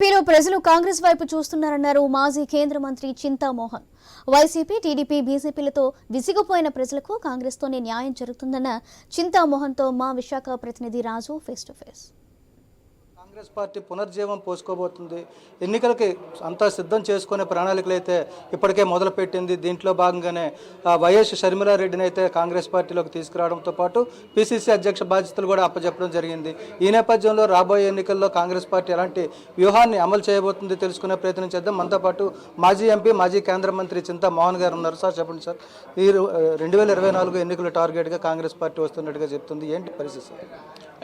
ఏపీలో ప్రజలు కాంగ్రెస్ వైపు చూస్తున్నారన్నారు మాజీ కేంద్ర మంత్రి చింతామోహన్. వైసీపీ టీడీపీ బీజేపీలతో విసిగిపోయిన ప్రజలకు కాంగ్రెస్తోనే న్యాయం జరుగుతుందన్న చింతామోహన్తో మా విశాఖ ప్రతినిధి Raju face to face Congress party పునర్జీవం పోసుకోబోతుంది. ఎన్నికలకి అంతా సిద్ధం చేసుకునే ప్రణాళికలు అయితే ఇప్పటికే మొదలుపెట్టింది. దీంట్లో భాగంగానే వైఎస్ షర్మిలారెడ్డిని అయితే కాంగ్రెస్ పార్టీలోకి తీసుకురావడంతో పాటు పిసిసి అధ్యక్ష బాధ్యతలు కూడా అప్పచెప్పడం జరిగింది. ఈ నేపథ్యంలో రాబోయే ఎన్నికల్లో కాంగ్రెస్ పార్టీ ఎలాంటి వ్యూహాన్ని అమలు చేయబోతుంది తెలుసుకునే ప్రయత్నం చేద్దాం. మనతో పాటు మాజీ ఎంపీ మాజీ కేంద్ర మంత్రి చింతా మోహన్ గారు ఉన్నారు. సార్ చెప్పండి సార్. ఈ రెండు వేల ఇరవై నాలుగు ఎన్నికల టార్గెట్గా కాంగ్రెస్ పార్టీ వస్తున్నట్టుగా చెప్తుంది. ఏంటి పరిస్థితి సార్?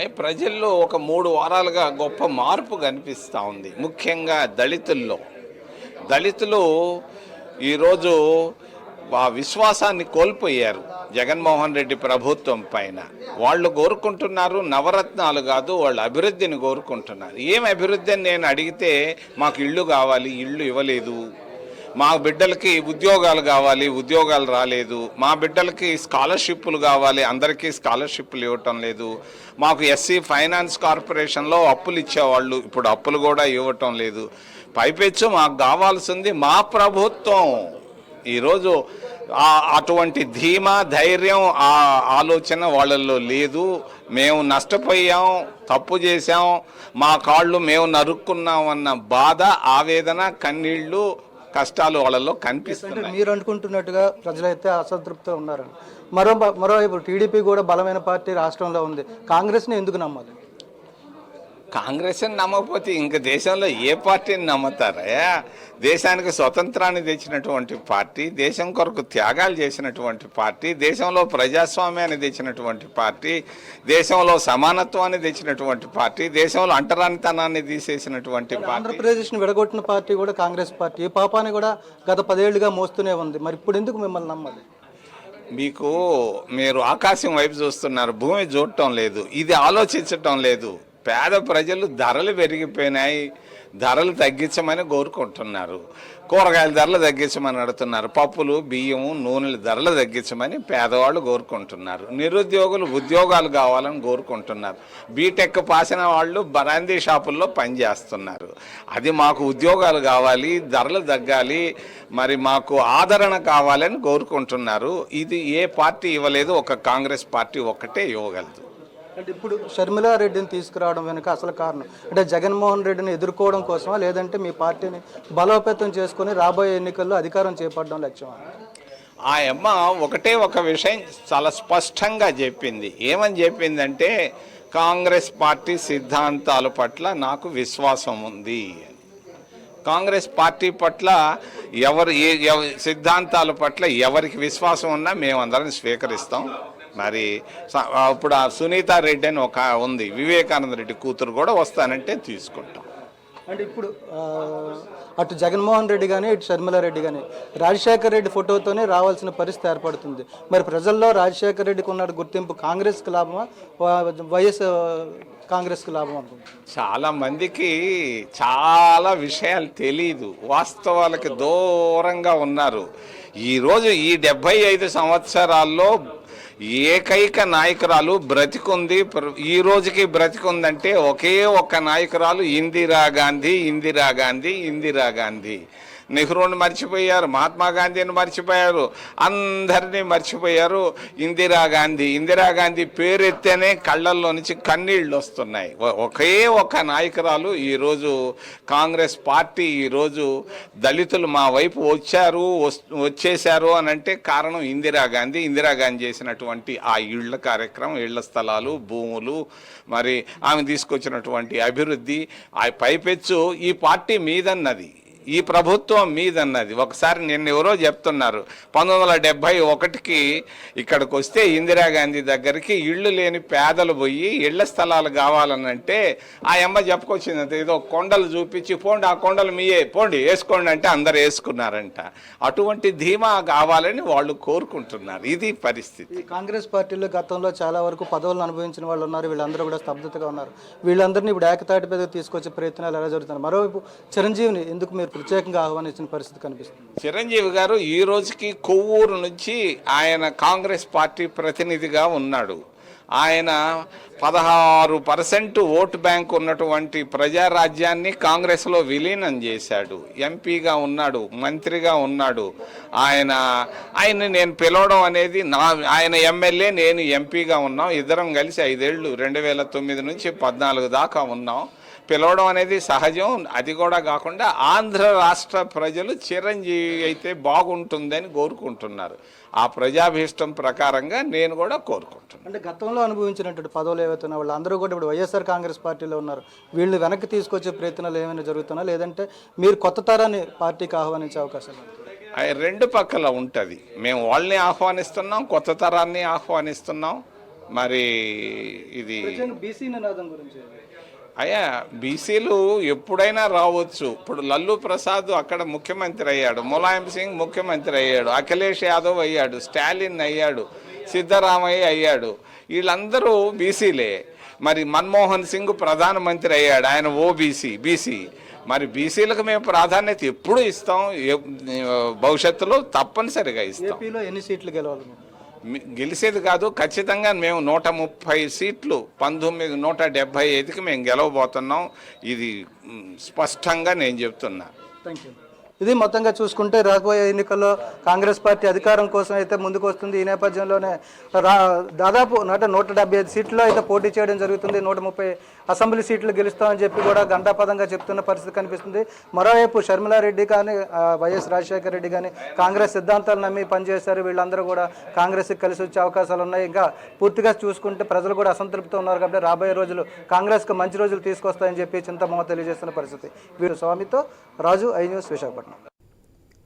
ప్రజల్లో ఒక మూడు వారాలుగా గొప్ప మార్పు కనిపిస్తూ ఉంది. ముఖ్యంగా దళితుల్లో. దళితులు ఈరోజు ఆ విశ్వాసాన్ని కోల్పోయారు జగన్మోహన్ రెడ్డి ప్రభుత్వం పైన. వాళ్ళు కోరుకుంటున్నారు నవరత్నాలు కాదు వాళ్ళు అభివృద్ధిని కోరుకుంటున్నారు. ఏం అభివృద్ధి అని నేను అడిగితే మాకు ఇల్లు కావాలి ఇళ్ళు ఇవ్వలేదు. మా బిడ్డలకి ఉద్యోగాలు కావాలి ఉద్యోగాలు రాలేదు. మా బిడ్డలకి స్కాలర్షిప్లు కావాలి అందరికీ స్కాలర్షిప్లు ఇవ్వటం లేదు. మాకు ఎస్సీ ఫైనాన్స్ కార్పొరేషన్లో అప్పులు ఇచ్చేవాళ్ళు ఇప్పుడు అప్పులు కూడా ఇవ్వటం లేదు. పైపెచ్చు మాకు కావాల్సింది మా ప్రభుత్వం. ఈరోజు అటువంటి ధీమా ధైర్యం ఆ ఆలోచన వాళ్ళల్లో లేదు. మేము నష్టపోయాం తప్పు చేశాం. మా కాళ్ళు మేము నరుక్కున్నాం అన్న బాధ ఆవేదన కన్నీళ్ళు కష్టాలు వాళ్ళలో అంటే కనిపిస్తున్నాయి. మీరు అనుకుంటున్నట్టుగా ప్రజలైతే అసంతృప్తితో ఉన్నారని మరో మరోవైపు టీడీపీ కూడా బలమైన పార్టీ రాష్ట్రంలో ఉంది. కాంగ్రెస్ని ఎందుకు నమ్మాలి? కాంగ్రెస్ని నమ్మకపోతే ఇంక దేశంలో ఏ పార్టీని నమ్ముతారా? దేశానికి స్వతంత్రాన్ని తెచ్చినటువంటి పార్టీ దేశం కొరకు త్యాగాలు చేసినటువంటి పార్టీ దేశంలో ప్రజాస్వామ్యాన్ని తెచ్చినటువంటి పార్టీ దేశంలో సమానత్వాన్ని తెచ్చినటువంటి పార్టీ దేశంలో అంటరానితనాన్ని తీసేసినటువంటి పార్టీ. ఆంధ్రప్రదేశ్ని విడగొట్టిన పార్టీ కూడా కాంగ్రెస్ పార్టీ. ఈ పాపాన్ని కూడా గత పదేళ్ళుగా మోస్తూనే ఉంది. మరి ఇప్పుడు ఎందుకు మిమ్మల్ని నమ్మాలి మీకు మీరు ఆకాశం వైపు చూస్తున్నారు భూమి చూడటం లేదు ఇది ఆలోచించటం లేదు. పేద ప్రజలు ధరలు పెరిగిపోయినాయి. ధరలు తగ్గించమని కోరుకుంటున్నారు. కూరగాయల ధరలు తగ్గించమని అడుగుతున్నారు. పప్పులు బియ్యము నూనెల ధరలు తగ్గించమని పేదవాళ్ళు కోరుకుంటున్నారు. నిరుద్యోగులు ఉద్యోగాలు కావాలని కోరుకుంటున్నారు. బీటెక్ పాసిన వాళ్ళు బరాందీ షాపుల్లో పనిచేస్తున్నారు. అది మాకు ఉద్యోగాలు కావాలి ధరలు తగ్గాలి మరి మాకు ఆదరణ కావాలని కోరుకుంటున్నారు. ఇది ఏ పార్టీ ఇవ్వలేదు ఒక కాంగ్రెస్ పార్టీ ఒక్కటే ఇవ్వగలదు. అంటే ఇప్పుడు షర్మిలారెడ్డిని తీసుకురావడం వెనుక అసలు కారణం. అంటే జగన్మోహన్ రెడ్డిని ఎదుర్కోవడం కోసమా? లేదంటే మీ పార్టీని బలోపేతం చేసుకొని రాబోయే ఎన్నికల్లో అధికారం చేపట్టడం లక్ష్యమా? ఆ అమ్మ ఒకటే ఒక విషయం చాలా స్పష్టంగా చెప్పింది. ఏమని చెప్పిందంటే కాంగ్రెస్ పార్టీ సిద్ధాంతాల పట్ల నాకు విశ్వాసం ఉంది కాంగ్రెస్ పార్టీ పట్ల ఎవరు ఏ సిద్ధాంతాల పట్ల ఎవరికి విశ్వాసం ఉన్నా మేమందరం స్వీకరిస్తాం. మరి ఇప్పుడు ఆ సునీత రెడ్డి అని ఒక ఉంది. వివేకానంద రెడ్డి కూతురు కూడా వస్తానంటే తీసుకుంటాం. అంటే ఇప్పుడు అటు జగన్మోహన్ రెడ్డి కానీ ఇటు షర్మిలారెడ్డి కానీ రాజశేఖర రెడ్డి ఫోటోతోనే రావాల్సిన పరిస్థితి ఏర్పడుతుంది. మరి ప్రజల్లో రాజశేఖర రెడ్డికి ఉన్న గుర్తింపు కాంగ్రెస్కి లాభమా? వైఎస్ కాంగ్రెస్కి లాభం అనుకుంటున్నాను చాలా మందికి చాలా విషయాలు తెలీదు. వాస్తవాలకి దూరంగా ఉన్నారు. ఈరోజు ఈ డెబ్బై ఐదు సంవత్సరాల్లో ఏకైక నాయకురాలు బ్రతికుంది. ప్ర- ఈ రోజుకి బ్రతికుందంటే ఒకే ఒక్క నాయకురాలు ఇందిరా గాంధీ ఇందిరా గాంధీ ఇందిరా గాంధీ. నెహ్రూని మర్చిపోయారు మహాత్మా గాంధీని మర్చిపోయారు అందరినీ మర్చిపోయారు. ఇందిరాగాంధీ ఇందిరాగాంధీ పేరెత్తేనే కళ్ళల్లో నుంచి కన్నీళ్ళు వస్తున్నాయి. ఒకే ఒక నాయకురాలు ఈరోజు కాంగ్రెస్ పార్టీ ఈరోజు దళితులు మా వైపు వచ్చారు వచ్చేశారు అని అంటే కారణం ఇందిరాగాంధీ ఇందిరాగాంధీ చేసినటువంటి ఆ ఇళ్ళ కార్యక్రమం ఇళ్ళ స్థలాలు భూములు మరి ఆమె తీసుకొచ్చినటువంటి అభివృద్ధి ఆ పైపెచ్చు ఈ పార్టీ మీదన్నది. ఈ ప్రభుత్వం మీదన్నది. ఒకసారి నిన్న ఎవరో చెప్తున్నారు పంతొమ్మిది వందల డెబ్భై ఒకటికి ఇక్కడికి వస్తే ఇందిరాగాంధీ దగ్గరికి ఇళ్ళు లేని పేదలు పోయి ఇళ్ళ స్థలాలు కావాలనంటే ఆ అమ్మ చెప్పుకొచ్చింది ఏదో కొండలు చూపించి పోండి ఆ కొండలు మీయే పోండి వేసుకోండి అంటే అందరు వేసుకున్నారంట. అటువంటి ధీమా కావాలని వాళ్ళు కోరుకుంటున్నారు. ఇది పరిస్థితి. కాంగ్రెస్ పార్టీలో గతంలో చాలా వరకు పదవులను అనుభవించిన వాళ్ళు ఉన్నారు. వీళ్ళందరూ కూడా స్తబ్దతగా ఉన్నారు. వీళ్ళందరినీ ఇప్పుడు ఏకతాటి మీద తీసుకొచ్చే ప్రయత్నాలు ఎలా జరుగుతున్నాయి? మరోవైపు చిరంజీవిని ఎందుకు మీరు ప్రత్యేకంగా ఆహ్వానించిన పరిస్థితి కనిపిస్తుంది. చిరంజీవి గారు ఈ రోజుకి కొవ్వూరు నుంచి ఆయన కాంగ్రెస్ పార్టీ ప్రతినిధిగా ఉన్నాడు. ఆయన పదహారు పర్సెంట్ ఓటు బ్యాంక్ ఉన్నటువంటి ప్రజారాజ్యాన్ని కాంగ్రెస్లో విలీనం చేశాడు. ఎంపీగా ఉన్నాడు మంత్రిగా ఉన్నాడు. ఆయన ఆయన నేను పిలవడం అనేది నా ఆయన ఎమ్మెల్యే నేను ఎంపీగా ఉన్నాం. ఇద్దరం కలిసి ఐదేళ్ళు రెండు వేల తొమ్మిది నుంచి పద్నాలుగు దాకా ఉన్నాం. పిలవడం అనేది సహజం. అది కూడా కాకుండా ఆంధ్ర రాష్ట్ర ప్రజలు చిరంజీవి అయితే బాగుంటుందని కోరుకుంటున్నారు. ఆ ప్రజాభీష్టం ప్రకారంగా నేను కూడా కోరుకుంటున్నాను. అంటే గతంలో అనుభవించినటువంటి పదవులు ఏవైతే ఉన్నాయో వాళ్ళందరూ కూడా ఇప్పుడు వైఎస్ఆర్ కాంగ్రెస్ పార్టీలో ఉన్నారు. వీళ్ళని వెనక్కి తీసుకొచ్చే ప్రయత్నాలు ఏమైనా జరుగుతున్నా లేదంటే మీరు కొత్త తరాన్ని పార్టీకి ఆహ్వానించే అవకాశాలు ఉన్నాయా? అవి రెండు పక్కల ఉంటుంది. మేము వాళ్ళని ఆహ్వానిస్తున్నాం కొత్త తరాన్ని ఆహ్వానిస్తున్నాం. మరి ఇది బీసీ నినాదం గురించి అయ్యా బీసీలు ఎప్పుడైనా రావచ్చు. ఇప్పుడు లల్లు ప్రసాద్ అక్కడ ముఖ్యమంత్రి అయ్యాడు ములాయం సింగ్ ముఖ్యమంత్రి అయ్యాడు అఖిలేష్ యాదవ్ అయ్యాడు స్టాలిన్ అయ్యాడు సిద్ధరామయ్య అయ్యాడు. వీళ్ళందరూ బీసీలే. మరి మన్మోహన్ సింగ్ ప్రధానమంత్రి అయ్యాడు ఆయన ఓబీసీ బీసీ. మరి బీసీలకు మేము ప్రాధాన్యత ఎప్పుడు ఇస్తాం భవిష్యత్తులో తప్పనిసరిగా ఇస్తాం. ఎన్ని సీట్లు గెలవాలి గెలిచేది కాదు ఖచ్చితంగా మేము నూట ముప్పై సీట్లు పంతొమ్మిది నూట డెబ్బై ఐదుకి మేము గెలవబోతున్నాం. ఇది స్పష్టంగా నేను చెప్తున్నా. థ్యాంక్ యూ ఇది మొత్తంగా చూసుకుంటే రాబోయే ఎన్నికల్లో కాంగ్రెస్ పార్టీ అధికారం కోసం అయితే ముందుకు వస్తుంది ఈ నేపథ్యంలోనే రా దాదాపు అంటే నూట డెబ్బై ఐదు సీట్లో అయితే పోటీ చేయడం జరుగుతుంది. నూట ముప్పై అసెంబ్లీ సీట్లు గెలుస్తామని చెప్పి కూడా గంటాపదంగా చెప్తున్న పరిస్థితి కనిపిస్తుంది. మరోవైపు షర్మిలారెడ్డి కానీ వైఎస్ రాజశేఖర రెడ్డి కానీ కాంగ్రెస్ సిద్ధాంతాలు నమ్మి పనిచేశారు. వీళ్ళందరూ కూడా కాంగ్రెస్కి కలిసి వచ్చే అవకాశాలు ఉన్నాయి. ఇంకా పూర్తిగా చూసుకుంటే ప్రజలు కూడా అసంతృప్తితో ఉన్నారు కాబట్టి రాబోయే రోజులు కాంగ్రెస్కి మంచి రోజులు తీసుకొస్తాయని చెప్పి చింతమోహ తెలియజేస్తున్న పరిస్థితి. వీరు స్వామితో Raju I news Visakhapatnam. gobierno.